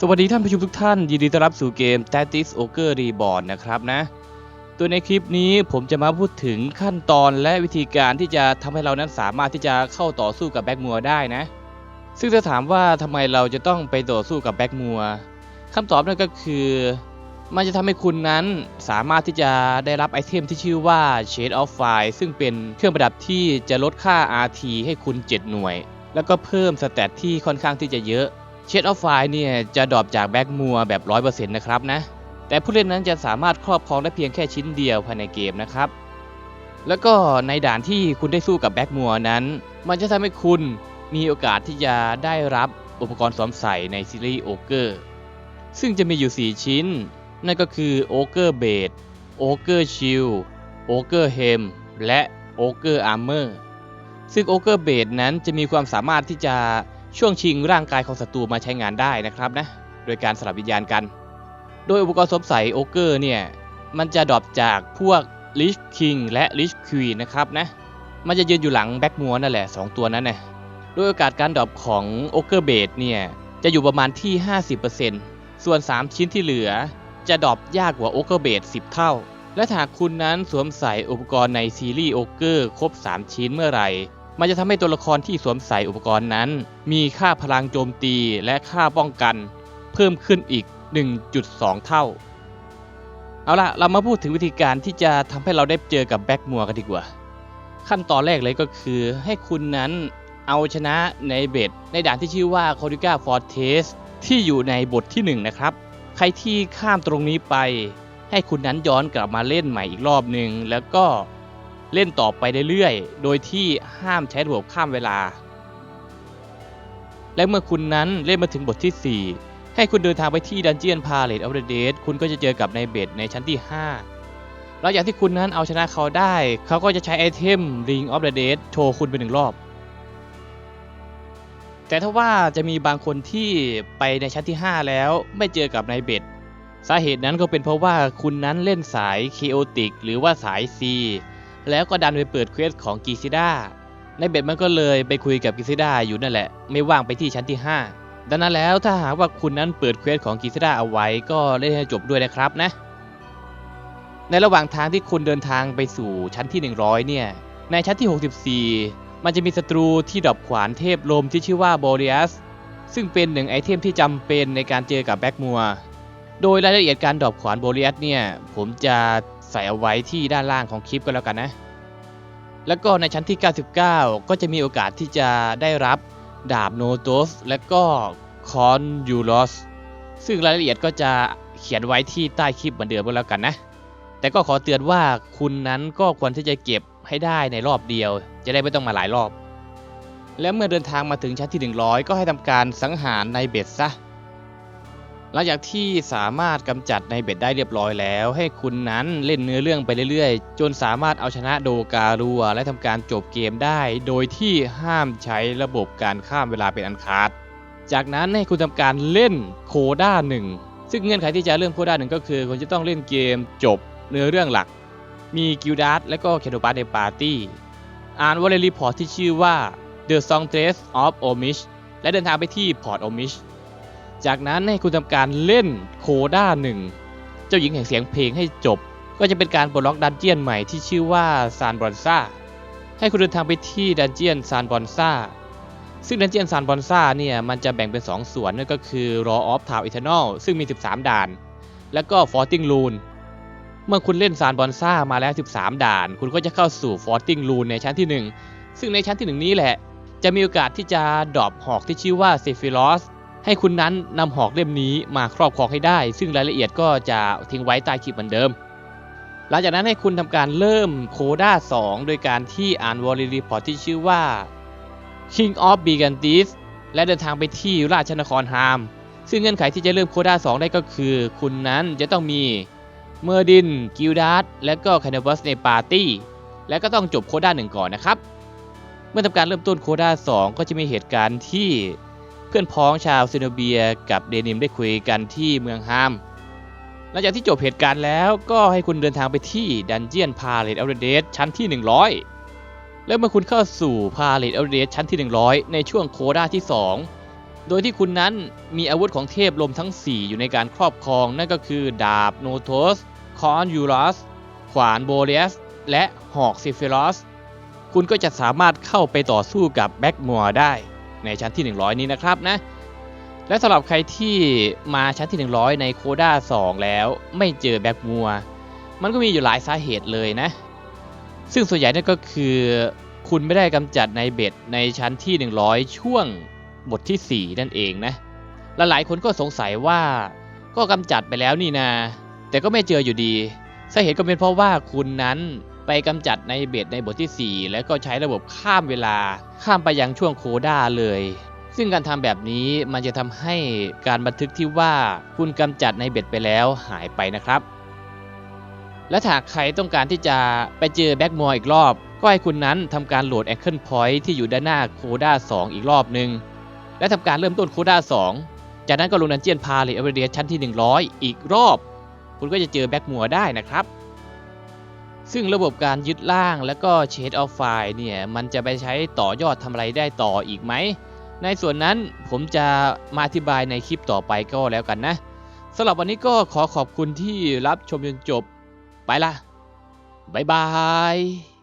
สวัสดีท่านผู้ชมทุกท่าน ยินดีต้อนรับสู่เกม Tactics Ogre Reborn นะครับนะ ตัวในคลิปนี้ผมจะมาพูดถึงขั้นตอนและวิธีการที่จะทำให้เรานั้นสามารถที่จะเข้าต่อสู้กับแบ็กมัวได้นะ ซึ่งถ้าถามว่าทำไมเราจะต้องไปต่อสู้กับแบ็กมัวคำตอบนั่นก็คือ มันจะทำให้คุณนั้นสามารถที่จะได้รับไอเทมที่ชื่อว่า Shade of Fire ซึ่งเป็นเครื่องประดับที่จะลดค่า RT ให้คุณ 7 หน่วย แล้วก็เพิ่มสเตตที่ค่อนข้างที่จะเยอะ เชดออฟไฟเนี่ยจะดรอปจากแบ็กมัวแบบ 100%นะครับนะ แต่ผู้เล่นนั้นจะสามารถครอบครองได้เพียงแค่ชิ้นเดียวภายในเกมนะครับ แล้วก็ในด่านที่คุณได้สู้กับแบ็กมัวนั้น มันจะทำให้คุณมีโอกาสที่จะได้รับอุปกรณ์สวมใส่ในซีรีส์โอเกอร์ซึ่งจะมีอยู่ 4 ชิ้น นั่นก็คือโอเกอร์เบดโอเกอร์ชิลโอเกอร์เฮมและโอเกอร์อาร์เมอร์ซึ่งโอเกอร์เบดนั้นจะมีความสามารถที่จะ ช่วงชิงร่างกายของศัตรูมาใช้งานได้นะครับนะ โดยการสลับวิญญาณกัน โดยอุปกรณ์สวมใส่โอเกอร์เนี่ย มันจะดรอปจากพวกลิชคิงและลิชควีนนะครับนะ มันจะยืนอยู่หลังแบ็กมัวนั่นแหละ 2 ตัวนั้นนะโดยโอกาสการดรอปของโอเกอร์เบดเนี่ย จะอยู่ประมาณที่ 50%ส่วน 3 ชิ้นที่เหลือ จะดรอปยากกว่าโอเกอร์เบด10 เท่า และหากคุณนั้นสวมใส่อุปกรณ์ในซีรีส์โอเกอร์ครบ 3 ชิ้นเมื่อไหร่ มันจะทำให้ตัวละครที่สวมใส่อุปกรณ์นั้น มีค่าพลังโจมตีและค่าป้องกัน เพิ่มขึ้นอีก 1.2 เท่า เอาล่ะ เรามาพูดถึงวิธีการที่จะทำให้เราได้เจอกับแบ็กมัวกันดีกว่า ขั้นตอนแรกเลยก็คือให้คุณนั้นเอาชนะในเบ็ดในด่านที่ชื่อว่าโคดิก้าฟอร์เทสที่อยู่ในบทที่ 1 นะครับ ใครที่ข้ามตรงนี้ไป ให้คุณนั้นย้อนกลับมาเล่นใหม่อีกรอบหนึ่งแล้วก็ เล่นต่อไปเรื่อยๆ โดยที่ห้ามใช้ระบบข้ามเวลา และเมื่อคุณนั้นเล่นมาถึงบทที่ 4 ให้คุณเดินทางไปที่ดันเจียนพาเลตออฟเดเดคุณก็จะเจอกับนายเบดในชั้นที่5หลังจากที่คุณนั้นเอาชนะเขาได้ เขาก็จะใช้ไอเทม Ring of the Dead โชว์คุณไปหนึ่งรอบ แต่ถ้าว่าจะมีบางคนที่ไปในชั้นที่ 5 แล้วไม่เจอกับนายเบดสาเหตุนั้นก็เป็นเพราะว่าคุณนั้นเล่นสาย Chaotic หรือว่าสาย C แล้วก็ดันไปเปิดเควสของกีซิด้าในเบ็ดมันก็เลยไปคุยกับกีซิด้าอยู่นั่นแหละ ไม่ว่างไปที่ชั้นที่ 5 ดังนั้นแล้วถ้าหากว่าคุณนั้นเปิดเควสของกีซิด้าเอาไว้ก็เล่นให้จบด้วยนะครับนะ ในระหว่างทางที่คุณเดินทางไปสู่ชั้นที่ 100 เนี่ย ในชั้นที่ 64 มันจะมีศัตรูที่ดรอปขวานเทพลมที่ชื่อว่าโบเรียสซึ่งเป็นหนึ่งไอเทมที่จำเป็นในการเจอกับแบ็กมัว โดยรายละเอียดการดรอปขวานโบเรียสเนี่ยผมจะ ใส่เอาไว้ที่ด้านล่างของคลิปก็แล้วกันนะ แล้วก็ในชั้นที่ 99 ก็จะมีโอกาสที่จะได้รับดาบโนโตสและก็คอนยูโรสซึ่งรายละเอียดก็จะเขียนไว้ที่ใต้คลิปเหมือนเดิมก็แล้วกันนะ แต่ก็ขอเตือนว่าคุณนั้นก็ควรที่จะเก็บให้ได้ในรอบเดียว จะได้ไม่ต้องมาหลายรอบ และเมื่อเดินทางมาถึงชั้นที่ 100 ก็ให้ทำการสังหารในเบ็ดซะ หลังจากที่สามารถกำจัดในเบ็ดได้เรียบร้อยแล้ว ให้คุณนั้นเล่นเนื้อเรื่องไปเรื่อยๆ จนสามารถเอาชนะโดการัว และทำการจบเกมได้ โดยที่ห้ามใช้ระบบการข้ามเวลาเป็นอันขาด จากนั้นให้คุณทำการเล่นโคด้าหนึ่งซึ่งเงื่อนไขที่จะเริ่มโคด้าหนึ่งก็คือคุณจะต้องเล่นเกมจบเนื้อเรื่องหลัก มีกิลดัสและก็แคโดบัสในปาร์ตี้อ่านวอลเลย์รีพอร์ตที่ชื่อว่า The Song t r a c e of Omish และเดินทางไปที่พอร์ต Omish จากนั้นให้คุณทำการเล่นโคด้าหนึ่งเจ้าหญิงแห่งเสียงเพลงให้จบ ก็จะเป็นการปลดล็อกดันเจียนใหม่ที่ชื่อว่าซานบอนซ่าให้คุณเดินทางไปที่ดันเจียนซานบอนซ่าซึ่งดันเจียนซานบอนซ่าเนี่ยมันจะแบ่งเป็น 2 ส่วนนั่นก็คือ Raw of Town Eternal ซึ่งมี 13 ด่าน แล้วก็ Forting Rune เมื่อคุณเล่นซานบอนซ่ามาแล้ว 13 ด่าน คุณก็จะเข้าสู่ Forting Rune ในชั้นที่ 1 ซึ่งในชั้นที่ 1 นี้แหละ จะมีโอกาสที่จะดรอปหอกที่ชื่อว่าเซฟิลอส ให้คุณนั้นนำหอกเล่มนี้มาครอบครองให้ได้ ซึ่งรายละเอียดก็จะทิ้งไว้ใต้คลิปเหมือนเดิม หลังจากนั้นให้คุณทำการเริ่มโคด้า 2 โดยการที่อ่านวอลลีรีพอร์ตที่ชื่อว่า King of b i g a n t i s และเดินทางไปที่ราชนครฮาม ซึ่งเงื่อนไขที่จะเริ่มโคด้า 2 ได้ก็คือ คุณนั้นจะต้องมีเมอร์ดิน กิลดัสและก็คานาบัสในปาร์ตี้ และก็ต้องจบโคด้า 1 ก่อนนะครับ เมื่อทำการเริ่มต้นโคด้า 2 ก็จะมีเหตุการณ์ที่ พื่อนพ้องชาวซิโนเบียกับเดนิมได้คุยกันที่เมืองฮาม หลังจากที่จบเหตุการณ์แล้วก็ให้คุณเดินทางไปที่ดันเจียนพาเลตอัลเดสชั้นที่ 100 แล้วเมื่อคุณเข้าสู่พาเลตอัลเดสชั้นที่ 100 ในช่วงโคด้าที่ 2 โดยที่คุณนั้นมีอาวุธของเทพลมทั้ง 4 อยู่ในการครอบครองนั่นก็คือดาบโนโทสคอนยูรัสขวานโบเลียสและหอกซิฟิลอสคุณก็จะสามารถเข้าไปต่อสู้กับแบ็กมัวได้ ในชั้นที่ 100 นี้นะครับนะและสำหรับใครที่มาชั้นที่ 100 ในโคด้า2 แล้วไม่เจอแบ็กมัวมันก็มีอยู่หลายสาเหตุเลยนะ ซึ่งส่วนใหญ่นั่นก็คือคุณไม่ได้กำจัดในเบ็ดในชั้นที่ 100 ช่วงบทที่ 4 นั่นเองนะและหลายคนก็สงสัยว่าก็กำจัดไปแล้วนี่นา แต่ก็ไม่เจออยู่ดีสาเหตุก็เป็นเพราะว่าคุณนั้น ไปกำจัดในเบ็ดในบทที่ 4 แล้วก็ใช้ระบบข้ามเวลาข้ามไปยังช่วงโคด้าเลย ซึ่งการทำแบบนี้มันจะทำให้การบันทึกที่ว่าคุณกำจัดในเบ็ดไปแล้วหายไปนะครับ และถ้าใครต้องการที่จะไปเจอแบ็กมัวอีกรอบ ก็ให้คุณนั้นทำการโหลดแองเกิลพอยท์ที่อยู่ด้านหน้าโคด้า2 อีกรอบหนึ่งและทำการเริ่มต้นโคด้า2 จากนั้นก็ลงดันเจียนพาเลเอเวเรียชั้นที่ 100 อีกรอบ คุณก็จะเจอแบ็กมัวได้นะครับ ซึ่งระบบการยึดล่างและก็เชดออฟไฟล์เนี่ยมันจะไปใช้ต่อยอดทำอะไรได้ต่ออีกไหม ในส่วนนั้นผมจะมาอธิบายในคลิปต่อไปก็แล้วกันนะสำหรับวันนี้ก็ขอขอบคุณที่รับชมจนจบ ไปละ บ๊ายบาย